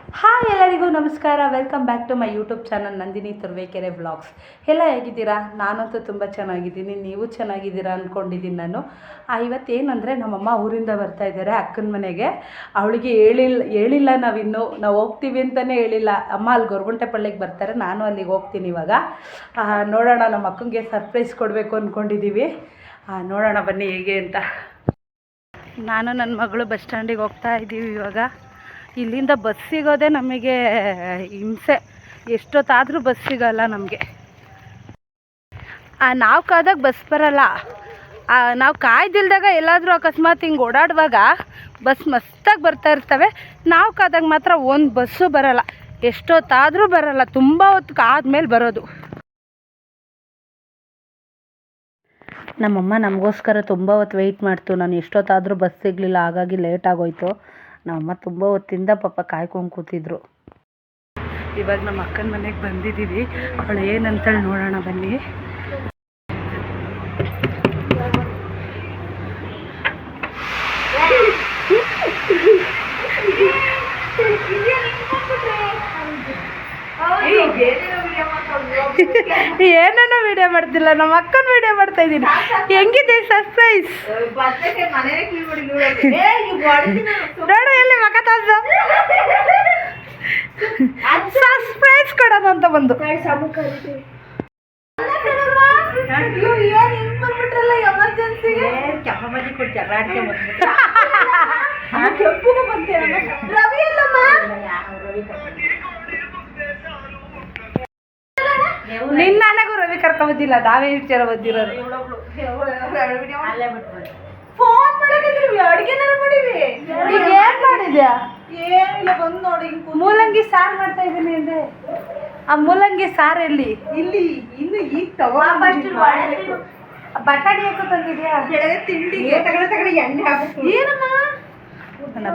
Hi ಎಲ್ಲರಿಗೂ ನಮಸ್ಕಾರ. Welcome back to my YouTube channel Nandini Turuvekere vlogs ಎಲ್ಲ ಹೇಗಿದ್ದೀರಾ? ನಾನಂತೂ ತುಂಬ ಚೆನ್ನಾಗಿದ್ದೀನಿ. ನೀವು ಚೆನ್ನಾಗಿದ್ದೀರಾ ಅಂದ್ಕೊಂಡಿದ್ದೀನಿ ನಾನು. ಇವತ್ತೇನಂದರೆ ನಮ್ಮಮ್ಮ ಊರಿಂದ ಬರ್ತಾ ಇದ್ದಾರೆ ಅಕ್ಕನ ಮನೆಗೆ. ಅವಳಿಗೆ ಹೇಳಿಲ್ಲ ಹೇಳಿಲ್ಲ ನಾವಿನ್ನೂ. ನಾವು ಹೋಗ್ತೀವಿ ಅಂತಲೇ ಹೇಳಿಲ್ಲ. ಅಮ್ಮ ಅಲ್ಲಿ ಗೊರಗುಂಟೆಪಳ್ಳಿಗೆ ಬರ್ತಾರೆ. ನಾನು ಅಲ್ಲಿಗೆ ಹೋಗ್ತೀನಿ ಇವಾಗ. ನೋಡೋಣ ನಮ್ಮ ಅಕ್ಕನಿಗೆ ಸರ್ಪ್ರೈಸ್ ಕೊಡಬೇಕು ಅಂದ್ಕೊಂಡಿದ್ದೀವಿ ನೋಡೋಣ ಬನ್ನಿ ಹೇಗೆ ಅಂತ. ನಾನು ನನ್ನ ಮಗಳು ಬಸ್ ಸ್ಟ್ಯಾಂಡಿಗೆ ಹೋಗ್ತಾ ಇದ್ದೀವಿ ಇವಾಗ. ಇಲ್ಲಿಂದ ಬಸ್ ಸಿಗೋದೇ ನಮಗೆ ಹಿಂಸೆ. ಎಷ್ಟೊತ್ತಾದರೂ ಬಸ್ ಸಿಗಲ್ಲ ನಮಗೆ. ನಾವು ಕಾದಾಗ ಬಸ್ ಬರಲ್ಲ. ನಾವು ಕಾಯ್ದಿಲ್ದಾಗ ಎಲ್ಲಾದರೂ ಅಕಸ್ಮಾತ್ ಹಿಂಗೆ ಓಡಾಡುವಾಗ ಬಸ್ ಮಸ್ತಾಗಿ ಬರ್ತಾ ಇರ್ತವೆ. ನಾವು ಕಾದಾಗ ಮಾತ್ರ ಒಂದು ಬಸ್ಸು ಬರಲ್ಲ. ಎಷ್ಟೊತ್ತಾದರೂ ಬರಲ್ಲ. ತುಂಬ ಹೊತ್ತು ಕಾದ್ಮೇಲೆ ಬರೋದು. ನಮ್ಮಮ್ಮ ನಮಗೋಸ್ಕರ ತುಂಬ ಹೊತ್ತು ವೆಯ್ಟ್ ಮಾಡ್ತು. ನಾನು ಎಷ್ಟೊತ್ತಾದರೂ ಬಸ್ ಸಿಗಲಿಲ್ಲ. ಹಾಗಾಗಿ ಲೇಟ್ ಆಗೋಯ್ತು. ನಮ್ಮಮ್ಮ ತುಂಬ ಹೊತ್ತಿಂದ ಪಾಪ ಕಾಯ್ಕೊಂಡು ಕೂತಿದ್ರು. ಇವಾಗ ನಮ್ಮ ಅಕ್ಕನ ಮನೆಗೆ ಬಂದಿದ್ದೀವಿ ಅವಳು ಏನಂತೇಳಿ ನೋಡೋಣ ಬನ್ನಿ. ಏನನ್ನ ವಿಡಿಯೋ ಮಾಡ್ತಿಲ್ಲ, ನಮ್ಮ ಅಕ್ಕನ ವಿಡಿಯೋ ಮಾಡ್ತಾ ಇದ್ದೀನಿ. ಹೆಂಗಿದೆ ಸರ್ಪ್ರೈಸ್ ನೋಡು, ಎಲ್ಲಿ ಮಗ ತಂದು ಸರ್ಪ್ರೈಸ್ ಕೊಡೋಣ ಅಂತ ಬಂದು. ನಿನ್ನ ರವಿ ರವಿ ಕರ್ಕೊಂಬಂದಿಲ್ಲ ನಾವೇ ಇರ್ತೀರ ಬಂದಿರೋರು. ಫೋನ್ ಮಾಡಕತ್ತೀವಿ ಅಡಿಗೆ ಮಾಡಿವಿ ಈಗ ಏನ್ ಮಾಡಿದ್ಯಾ? ಏನಿಲ್ಲ ಬಂದು ನೋಡಿ ಮೂಲಂಗಿ ಸಾರು ಮಾಡ್ತಾ ಇದ್ದೀನಿ ಅಂದೆ. ಆ ಮೂಲಂಗಿ ಸಾರು ಎಲ್ಲಿ? ಇಲ್ಲಿ ಇನ್ನು ಈಗ ತಗೋಬೇಕು ಬಟಾಣಿ ಹಾಕೋ ತಂದಿದ್ಯಾ? ತಿಂಡಿಗೆ ತಗಡೆ ತಗಡೆ ಎಣ್ಣೆ ಹಾಕಿ ಏನಮ್ಮ?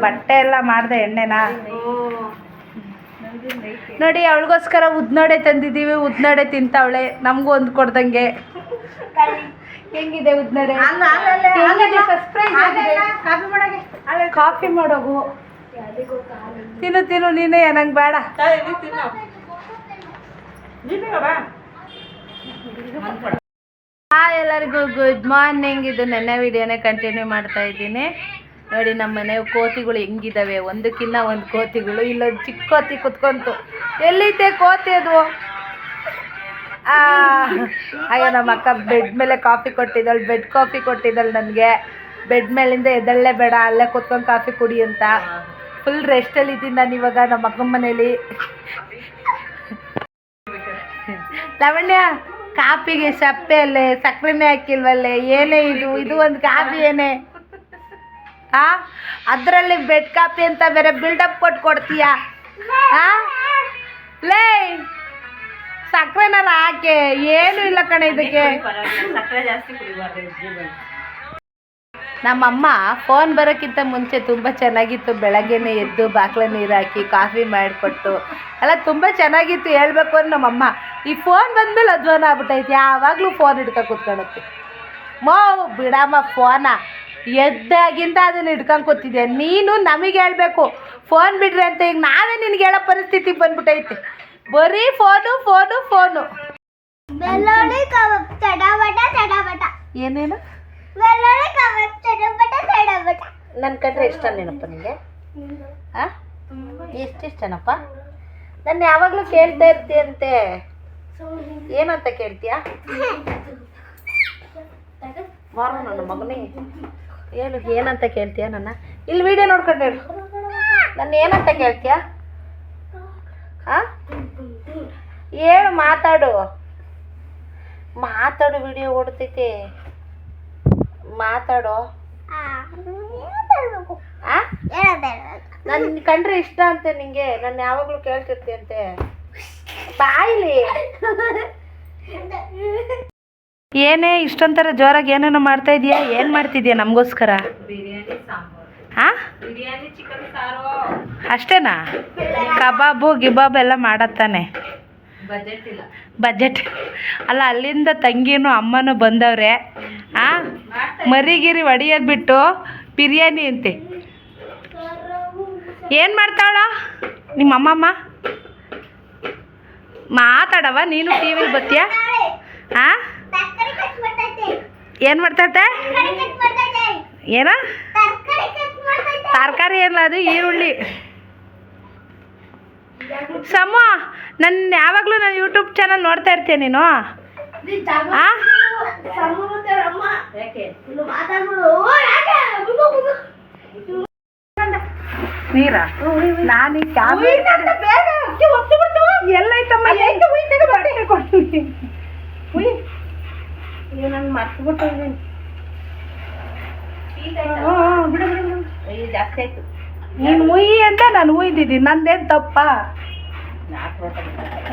ಬಟ್ಟೆ ಎಲ್ಲ ಮಾಡ್ದೆ ಎಣ್ಣೆನಾ. ನೋಡಿ ಅವಳಿಗೋಸ್ಕರ ಉದ್ನಡೆ ತಂದಿದ್ದೀವಿ ಉದ್ನಡೆ ತಿಂತಾವಳೆ. ನಮಗೂ ಒಂದು ಕೊಡ್ದಂಗೆ. ಹೆಂಗಿದೆ ಉದ್ನಡೆ? ಮಾಡಗೆ ಕಾಫಿ ಮಾಡೋಗು. ತಿನ್ನು ತಿನ್ನು ನೀನೇ ನಂಗೆ ಬೇಡ. ಹಾಯ್ ಎಲ್ಲರಿಗೂ ಗುಡ್ ಮಾರ್ನಿಂಗ್ ಇದು ನೆನ್ನೆ ವಿಡಿಯೋನೇ ಕಂಟಿನ್ಯೂ ಮಾಡ್ತಾ ಇದ್ದೀನಿ. ನೋಡಿ ನಮ್ಮ ಮನೆ ಕೋತಿಗಳು ಹೆಂಗಿದಾವೆ? ಒಂದಕ್ಕಿನ್ನ ಒಂದು ಕೋತಿಗಳು. ಇಲ್ಲೊಂದು ಚಿಕ್ಕ ಕೋತಿ ಕುತ್ಕೊಂತು. ಎಲ್ಲೈತೆ ಕೋತಿ ಅದು? ಅಯ್ಯೋ, ನಮ್ಮ ಅಕ್ಕ ಬೆಡ್ ಮೇಲೆ ಕಾಫಿ ಕೊಟ್ಟಿದ್ದಾಳೆ. ಬೆಡ್ ಕಾಫಿ ಕೊಟ್ಟಿದ್ದಾಳೆ ನನಗೆ. ಬೆಡ್ ಮೇಲಿಂದ ಎದ್ದಳ್ಳೇ ಬೇಡ. ಅಲ್ಲೇ ಕುತ್ಕೊಂಡು ಕಾಫಿ ಕುಡಿ ಅಂತ. ಫುಲ್ ರೆಸ್ಟಲ್ಲಿ ಇದ್ದೀನಿ ನಾನು ಇವಾಗ ನಮ್ಮ ಅಕ್ಕನ ಮನೇಲಿ. ಲಾವಣ್ಯ ಕಾಫಿಗೆ ಸಪ್ಪೆ ಅಲ್ಲೇ, ಸಕ್ಕರೆನೇ ಹಾಕಿಲ್ವಲ್ಲೇ? ಏನೇ ಇದು? ಇದು ಒಂದು ಕಾಫಿ ಏನೇ? ಆ? ಅದರಲ್ಲಿ ಬೆಡ್ ಕಾಪಿ ಅಂತ ಬೇರೆ ಬಿಲ್ಡಪ್ ಕೊಟ್ಟು ಕೊಡ್ತೀಯ? ಆ? ಲೇ! ಸಕ್ಕರೆನಾರ ಹಾಕೆ. ಏನು ಇಲ್ಲ ಕಣೆ ಇದಕ್ಕೆ. ನಮ್ಮಮ್ಮ ಫೋನ್ ಬರೋಕ್ಕಿಂತ ಮುಂಚೆ ತುಂಬ ಚೆನ್ನಾಗಿತ್ತು. ಬೆಳಗ್ಗೆನೇ ಎದ್ದು ಬಾಕ್ಲ ನೀರು ಹಾಕಿ ಕಾಫಿ ಮಾಡಿಕೊಟ್ಟು. ಎಲ್ಲ ತುಂಬ ಚೆನ್ನಾಗಿತ್ತು ಹೇಳ್ಬೇಕು ಅಂದ್ರೆ ನಮ್ಮಮ್ಮ. ಈ ಫೋನ್ ಬಂದಮೇಲೆ ಅಧ್ವಾನ ಆಗ್ಬಿಟ್ಟೈತೆ. ಯಾವಾಗಲೂ ಫೋನ್ ಹಿಡ್ಕೊ ಕೂತ್ಕೊಳತ್ತೆ ಮೋ, ಬಿಡಮ್ಮ ಫೋನ ಎದ್ದಾಗಿಂದ ಅದನ್ನ ಹಿಡ್ಕೊಂಡು ಕೂತಿದ್ದೆ ನೀನು ನಮಗೆ ಹೇಳಬೇಕು. ಫೋನ್ ಬಿಡ್ರಿ ಅಂತ ಈಗ ನಾವೇ ನಿನಗೆ ಹೇಳೋ ಪರಿಸ್ಥಿತಿ ಬಂದ್ಬಿಟ್ಟೈತೆ ಬರೀ ಫೋನು ಫೋನು ಫೋನು. ಏನೇನು? ನನ್ನ ಕಂಡ್ರೆ ಇಷ್ಟ ನೆನಪ್ಪ ನಿಮಗೆ ಹಾಂ ಎಷ್ಟಿಷ್ಟನಪ್ಪ ನನ್ನ ಯಾವಾಗಲೂ ಕೇಳ್ತಾ ಇರ್ತೀಯಂತೆ. ಏನಂತ ಕೇಳ್ತೀಯಾ? ಮಾರು ನನ್ನ ಮಗನೇ. ಹೇಳು ಏನಂತ ಕೇಳ್ತೀಯ ನನ್ನ? ಇಲ್ಲಿ ವಿಡಿಯೋ ನೋಡ್ಕೊಂಡು ಹೇಳು. ನನ್ನ ಏನಂತ ಕೇಳ್ತೀಯಾ? ಹಾಂ ಹೇಳು ಮಾತಾಡು. ಮಾತಾಡು ವಿಡಿಯೋ ಓಡ್ತೈತೆ. ಮಾತಾಡು. ನನ್ನ ಕಂಡ್ರೆ ಇಷ್ಟ ಅಂತೆ ನಿಂಗೆ. ನಾನು ಯಾವಾಗಲೂ ಕೇಳ್ತಿರ್ತೀಯಂತೆ. ಬಾಯ್ಲಿ. ಏನೇ ಇಷ್ಟೊಂಥರ ಜೋರಾಗಿ ಏನೇನೋ ಮಾಡ್ತಾ ಇದೀಯಾ? ಏನು ಮಾಡ್ತಿದ್ಯಾ ನಮಗೋಸ್ಕರ? ಹಾಂ ಅಷ್ಟೇನಾ? ಕಬಾಬು ಗಿಬಾಬ್ ಎಲ್ಲ ಮಾಡತ್ತಾನೆ. ಬಜೆಟ್ ಅಲ್ಲ ಅಲ್ಲಿಂದ ತಂಗಿನೂ ಅಮ್ಮನೂ ಬಂದವ್ರೆ. ಆ? ಮರಿಗಿರಿ ಒಡೆಯೋದು ಬಿಟ್ಟು ಬಿರಿಯಾನಿ ಅಂತೆ. ಏನು ಮಾಡ್ತಾಳ? ನಿಮ್ಮ ಅಮ್ಮಮ್ಮ? ಮಾತಾಡವ? ನೀನು ಟಿ ವಿಲಿ ಬತ್ತೀಯ? ಹಾಂ ಏನು ಮಾಡ್ತೈತೆ? ಏನ? ತರಕಾರಿ ಏನಿಲ್ಲ ಅದು ಈರುಳ್ಳಿ. ಸಮ ನನ್ನ ಯಾವಾಗಲೂ ನಾನು ಯೂಟ್ಯೂಬ್ ಚಾನಲ್ ನೋಡ್ತಾ ಇರ್ತೀಯ ನೀನು? ಎಲ್ಲ ನಾನು ಎಲ್ಲೈತಮ್ಮ ಕೊಡ್ತೀನಿ ನಾನು ಮರ್ತ್ಬಿಟ್ಟು ಬಿಡು ಬಿಡು ಬಿಡು. ಅಯ್ಯೋ ಜಾಸ್ತಿ ಆಯ್ತು. ನೀನು ಉಯ್ಯಿ ಅಂತ ನಾನು ಉಯ್ದಿದ್ದೀನಿ ನಂದೇನ್ ತಪ್ಪ?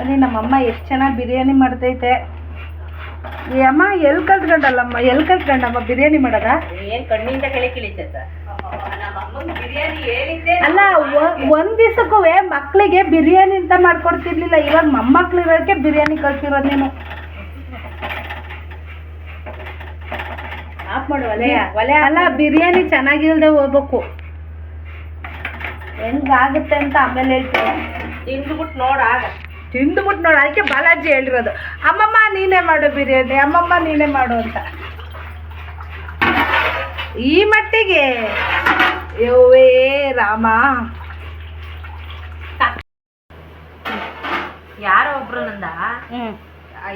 ಅದೇ ನಮ್ಮಮ್ಮ ಎಷ್ಟು ಚೆನ್ನಾಗಿ ಬಿರಿಯಾನಿ ಮಾಡ್ತೈತೆ. ಈ ಅಮ್ಮ ಎಲ್ಲಿ ಕಲ್ತ್ಕೊಂಡಲ್ಲಮ್ಮ? ಎಲ್ಲಿ ಕಲ್ತ್ಕೊಂಡಮ್ಮ ಬಿರಿಯಾನಿ ಮಾಡದ? ಏನ್ ಕಣ್ಣಿಂದ ಕೆಳ ಕಿಳಿತೈತೆ? ಅಲ್ಲ ಒಂದ್ ದಿವಸಕ್ಕೂ ಮಕ್ಕಳಿಗೆ ಬಿರಿಯಾನಿ ಅಂತ ಮಾಡ್ಕೊಡ್ತಿರ್ಲಿಲ್ಲ. ಇವಾಗ ಮೊಮ್ಮಕ್ಳು ಇರೋಕ್ಕೆ ಬಿರಿಯಾನಿ ಕಲ್ತಿರೋದು ನೀನು. ಆಫ್ ಮಾಡು ಒಲೆ ಒಲೆ ಅಲ್ಲ ಬಿರಿಯಾನಿ ಚೆನ್ನಾಗಿಲ್ದೆ ಹೋಗ್ಬೇಕು. ಹೆಂಗಾಗುತ್ತೆ ಅಂತ ಆಮೇಲೆ ಹೇಳ್ತೀನಿ. ತಿಂದ್ಬಿಟ್ಟು ನೋಡ ತಿಂದ್ಬಿಟ್ಟು ನೋಡು ಅದಕ್ಕೆ ಬಾಲಾಜಿ ಹೇಳಿರೋದು. ಅಮ್ಮಮ್ಮ ನೀನೇ ಮಾಡು ಬಿರಿಯಾನಿ ಅಮ್ಮಮ್ಮ ನೀನೇ ಮಾಡು ಅಂತ. ಈ ಮಟ್ಟಿಗೆ ಯೋವೇ ರಾಮ. ಯಾರೋ ಒಬ್ರು ನಂದ? ಹ್ಞೂ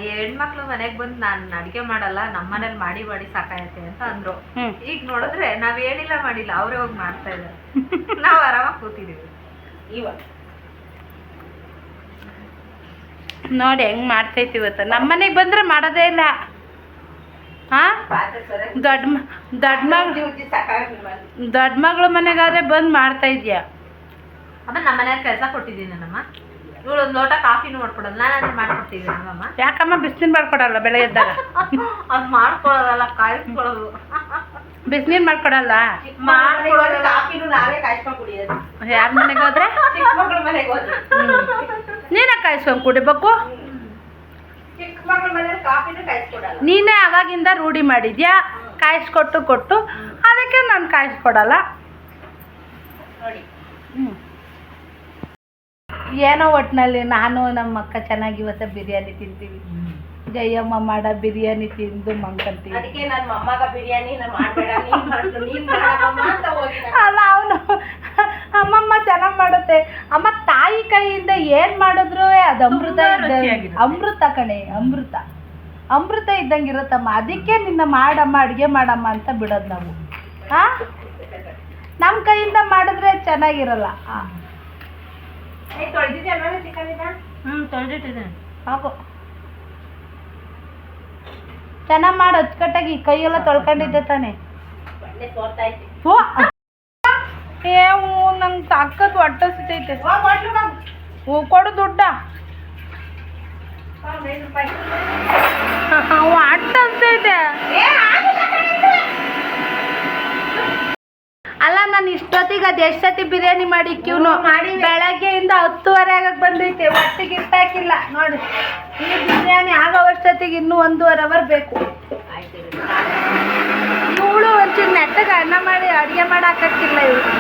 ಹೆಣ್ಮಕ್ಳು ಮನೆಗ್ ಬಂದು ನಾನ್ ಅಡ್ಗೆ ಮಾಡಲ್ಲ ನಮ್ಮ ಮನೇಲಿ ಮಾಡಿ ಮಾಡಿ ಸಾಕಾಯತ್ತೆ ಅಂತ ಅಂದ್ರು. ಈಗ ನೋಡಿದ್ರೆ ನಾವ್ ಏನಿಲ್ಲ ಮಾಡಿಲ್ಲ ಅವ್ರೇ ಹೋಗಿ ಮಾಡ್ತಾ ಇದ್ದಾರೆ ನಾವ್ ಆರಾಮಾಗಿ ಕೂತಿದೀವಿ. ಇವಾಗ ನೋಡಿ ಹೆಂಗ್ ಮಾಡ್ತೈತಿ ಇವತ್ತು. ನಮ್ಮ ಮನೆಗ್ ಬಂದ್ರೆ ಮಾಡೋದೇ ಇಲ್ಲ. ಹಾ ದೊಡ್ಡ ದೊಡ್ಡ ಮಗಳು ಸಾಕಾಗಿ ದೊಡ್ಡ ಮಗಳ ಮನೆಗಾದ್ರೆ ಬಂದ್ ಮಾಡ್ತಾ ಇದ್ಯಾ? ಅಮ್ಮ ನಮ್ಮ ಮನೆಯವ್ರ ಕೆಲಸ ಕೊಟ್ಟಿದ್ದೀನಿ ನಮ್ಮ ಇವಳು ಒಂದು ಲೋಟ ಕಾಫಿನೂ ಮಾಡ್ಕೊಡೋದು ನಾನು ಅದನ್ನ ಮಾಡ್ಕೊಡ್ತಿದ್ದೀನಿ ನಮ್ಮಮ್ಮ ಯಾಕಮ್ಮ ಬಿಸಿನೀರು ಮಾಡ್ಕೊಡಲ್ಲ ಬೆಳಗ್ಗೆ ಎದ್ದಾಗ? ಅದು ಮಾಡ್ಕೊಳ್ಳೋದಲ್ಲ ಕಾಯಿಸ್ಕೊಳ್ಳೋದು. ಬಿಸಿನೀರು ಮಾಡ್ಕೊಡಲ್ಲ? ಮಾಡ್ಕೊಳ್ಳೋದು ಕಾಫಿನೂ ನಾವೇ ಕಾಯಿಸ್ಕೊಂಡು ಕುಡಿಯೋದು ಯಾರ ಮನೆಗೆ ಹೋದ್ರೆ? ಚಿಕ್ಕ ಮಕ್ಳ ಮನೆಗೆ ಹೋದ್ರೆ. ನೀನೇ ಕಾಯಿಸ್ಕೊಂಡು ಕುಡಿಬೇಕು ಚಿಕ್ಕ ಮಕ್ಳ ಮನೇಲಿ ಕಾಫಿನೂ ಕಾಯಿಸ್ಕೊಡಲ್ಲ. ನೀನೇ ಅವಾಗಿಂದ ರೂಢಿ ಮಾಡಿದ್ಯಾ? ಕಾಯಿಸ್ಕೊಟ್ಟು ಕೊಟ್ಟು. ಅದಕ್ಕೆ ನಾನು ಕಾಯಿಸ್ಕೊಡಲ್ಲ. ನೋಡಿ. ಏನೋ ಒಟ್ಟಿನಲ್ಲಿ ನಾನು ನಮ್ಮ ಅಕ್ಕ ಚೆನ್ನಾಗಿ ಇವತ್ತು ಬಿರಿಯಾನಿ ತಿಂತೀವಿ. ಜಯಮ್ಮ ಮಾಡ ಬಿರಿಯಾನಿ ತಿಂದು ಮಂಕಂತೀವಿ. ಅದಕ್ಕೆ ನನ್ನ ಮೊಮ್ಮಗ ಬಿರಿಯಾನಿ ನಾ ಮಾಡ್ಬೇಡ ನೀನ್ ಮಾಡು ನೀನ್ ಮಾಡಮ್ಮ ಅಂತ ಹೋಗಿ ಅಲ್ಲ ಅವನು ಅಮ್ಮಮ್ಮ ಚೆನ್ನಾಗಿ ಮಾಡುತ್ತೆ. ಅಮ್ಮ ತಾಯಿ ಕೈಯಿಂದ ಏನು ಮಾಡಿದ್ರು ಅದು ಅಮೃತ ಇದ್ದಂಗೆ. ಅಮೃತ ಕಣೆ ಅಮೃತ. ಅಮೃತ ಇದ್ದಂಗೆ ಇರುತ್ತಮ್ಮ ಅದಕ್ಕೆ ನಿನ್ನ ಮಾಡಮ್ಮ ಅಡುಗೆ ಮಾಡಮ್ಮ ಅಂತ ಬಿಡೋದು ನಾವು. ಹಾಂ ನಮ್ಮ ಕೈಯಿಂದ ಮಾಡಿದ್ರೆ ಚೆನ್ನಾಗಿರಲ್ಲ. ಆ, ತೊಳೆದಿಟ್ಟಿದ್ದೀನಿ ಸಾಕು ಚೆನ್ನಾಗಿ ಮಾಡು ಅಚ್ಚುಕಟ್ಟಾಗಿ ಕೈಯೆಲ್ಲ ತೊಳ್ಕೊಂಡಿದ್ದೆ ತಾನೆ ಏ ಹ್ಞೂ ನಂಗೆ ಸಕ್ಕತ್ ಹೊಟ್ಟೆ ಸಿತೈತೆ. ಹ್ಞೂ ಕೊಡು ದುಡ್ಡ ಅವ ಅಟ್ಟ ಅನ್ಸೈತೆ ನಾನು ಇಷ್ಟೊತ್ತಿಗೆ ಅದು ಎಷ್ಟು ಸತಿ ಬಿರಿಯಾನಿ ಮಾಡಿ ಕ್ಯೂನು. ಮಾಡಿ ಬೆಳಗ್ಗೆಯಿಂದ ಹತ್ತುವರೆ ಆಗಕ್ಕೆ ಬಂದೈತೆ ಒಟ್ಟಿಗೆ ಇಟ್ಟಾಕಿಲ್ಲ ನೋಡಿ ಈ ಬಿರಿಯಾನಿ ಆಗೋವಷ್ಟೊತ್ತಿಗೆ ಇನ್ನೂ ಒಂದೂವರೆ ಅವರ್ ಬೇಕು. ಇವಳು ಒಂಚೂರು ನೆಟ್ಟಗೆ ಅನ್ನ ಮಾಡಿ ಅಡುಗೆ ಮಾಡಾಕಕ್ಕಿಲ್ಲ ಇವಳು.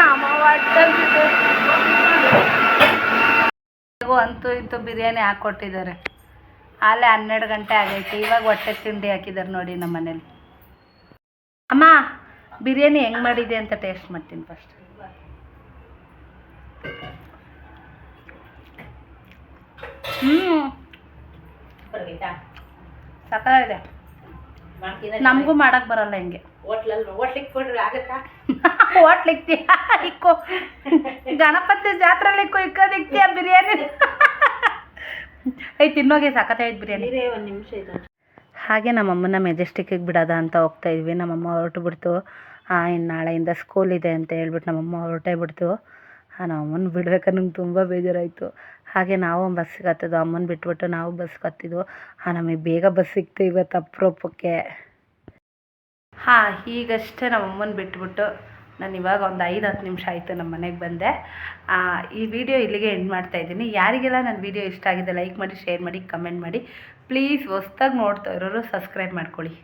ನಮ್ಮ ಒಟ್ಟಂತಿದೆ ಅಂತೂ ಇಂತೂ ಬಿರಿಯಾನಿ ಹಾಕ್ಕೊಟ್ಟಿದ್ದಾರೆ. ಆಲೆ ಹನ್ನೆರಡು ಗಂಟೆ ಆಗೈತೆ ಇವಾಗ ಹೊಟ್ಟೆ ತಿಂಡಿ ಹಾಕಿದ್ದಾರೆ ನೋಡಿ ನಮ್ಮ ಮನೇಲಿ ಅಮ್ಮ ಬಿರಿಯಾನಿ ಹೆಂಗೆ ಮಾಡಿದೆ ಅಂತ ಟೇಸ್ಟ್ ಮಾಡ್ತೀನಿ ಫಸ್ಟ್ ಹ್ಞೂ ಇದೆ ನಮ್ಗೂ ಮಾಡಕ್ ಮಾಡಕ್ಕೆ ಬರಲ್ಲ ಹಿಂಗೆ. ಹೋಟ್ಲಿಕ್ತೀಯ ಇಕ್ಕೋ ಗಣಪತಿ ಜಾತ್ರೆಲಿ ಇಕ್ಕೋ ಇಕ್ಕೋದಿಕ್ತೀಯ ಬಿರಿಯಾನಿ? ಐ ತಿನ್ನೋಗೆ ಸಖತ್ತಾಯ್ತು ಬಿರಿಯಾನಿ. ಒಂದು ನಿಮಿಷ ಇದು ಹಾಗೆ ನಮ್ಮಮ್ಮನ ಮೆಜೆಸ್ಟಿಕ್ಕಿಗೆ ಬಿಡೋದಾ ಅಂತ ಹೋಗ್ತಾ ಇದ್ವಿ. ನಮ್ಮಮ್ಮ ಹೊರಟು ಬಿಡ್ತು. ಇನ್ನು ನಾಳೆಯಿಂದ ಸ್ಕೂಲ್ ಇದೆ ಅಂತ ಹೇಳ್ಬಿಟ್ಟು ನಮ್ಮಮ್ಮ ಹೊರಟೇ ಬಿಡ್ತು. ನಮ್ಮಮ್ಮನ ಬಿಡ್ಬೇಕಾದ್ರೆ ನಂಗೆ ತುಂಬ ಬೇಜಾರಾಯಿತು. ಹಾಗೆ ನಾವು ಬಸ್ಸಿಗೆ ಹತ್ತೋದು. ಅಮ್ಮನ ಬಿಟ್ಬಿಟ್ಟು ನಾವು ಬಸ್ಗೆ ಹತ್ತಿದ್ವು. ನಮಗೆ ಬೇಗ ಬಸ್ ಸಿಕ್ತು ಇವತ್ತು ಅಪರೂಪಕ್ಕೆ. ಹಾಂ ಈಗಷ್ಟೇ ನಮ್ಮಮ್ಮನ ಬಿಟ್ಬಿಟ್ಟು ನಾನು ಇವಾಗ ಒಂದು ಐದು, ಹತ್ತು ನಿಮಿಷ ಆಯಿತು ನಮ್ಮ ಮನೆಗೆ ಬಂದೆ. ಈ ವಿಡಿಯೋ ಇಲ್ಲಿಗೆ ಎಂಡ್ ಮಾಡ್ತಾ ಇದ್ದೀನಿ. ಯಾರಿಗೆಲ್ಲ ನನ್ನ ವಿಡಿಯೋ ಇಷ್ಟ ಆಗಿದೆ ಲೈಕ್ ಮಾಡಿ ಶೇರ್ ಮಾಡಿ ಕಮೆಂಟ್ ಮಾಡಿ. ಪ್ಲೀಸ್ ಹೊಸ್ದಾಗಿ ನೋಡ್ತಾ ಇರೋರು ಸಬ್ಸ್ಕ್ರೈಬ್ ಮಾಡ್ಕೊಳ್ಳಿ.